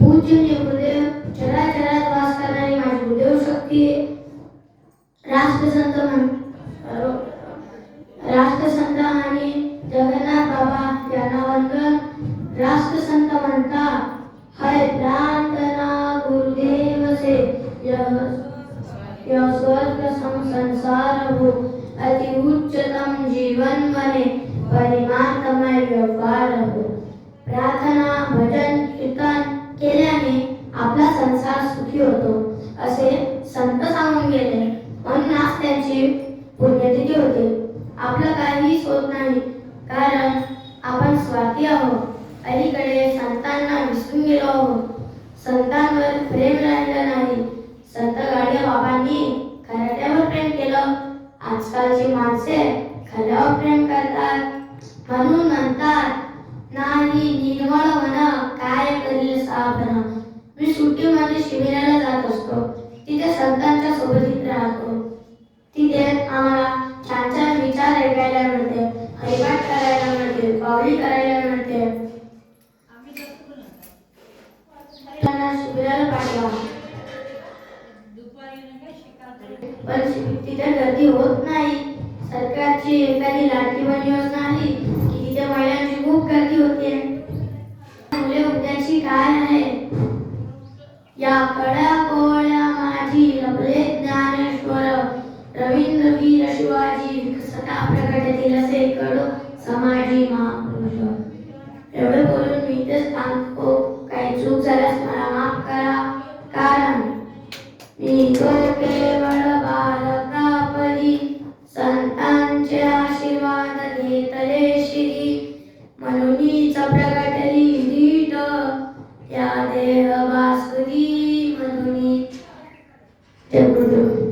पूजनीय गुरुदेव चराचरात वास करणारी माझी गुरुदेव शक्ती. राष्ट्रसंत राष्ट्रसंत आणि जगन्नाथ बाबा यांना वंदन. राष्ट्रसंत म्हणता हय प्रार्थना गुरुदेव से. यह स्वर्ग संसार हो. आपला सुखी होतो असे संत सांगून गेले. म्हणून आज त्यांची पुण्यतिथी होते. आपलं काहीच होत नाही कारण आपण स्वार्थी आहोत. अलीकडे संतांना विसरून गेलो आहोत. संतांवर प्रेम राहिलं नाही. संत गाडगे बाबांनी खराट्यावर प्रेम केलं. आजकालची माणसे खऱ्यावर प्रेम करतात. म्हणून म्हणतात नाही निर्मळ शिबिराला जात असतो. तिथे संतांच्या सोबतीत राहतो. तिथे आम्हाला छान छान विचार ऐकायला मिळते. हरिपाठ करायला मिळते. पावली करायला मिळते. त्यांना शिबिराला पाठवा. पण तिथे गर्दी होत या कळ्या कोळ्या माझी लपले ज्ञानेश्वर रवींद्र वीर शिवाजी विकसता प्रकटतील असे कडो समाजी महापुरुष. एवढे बोलून मी इथेच सांगतो काही चूक झाल्यास मला माफ करा. कारण मी तो केवळ बालकापदी संतांचे आशीर्वाद घेतले श्री. म्हणूनच प्रगटली या देह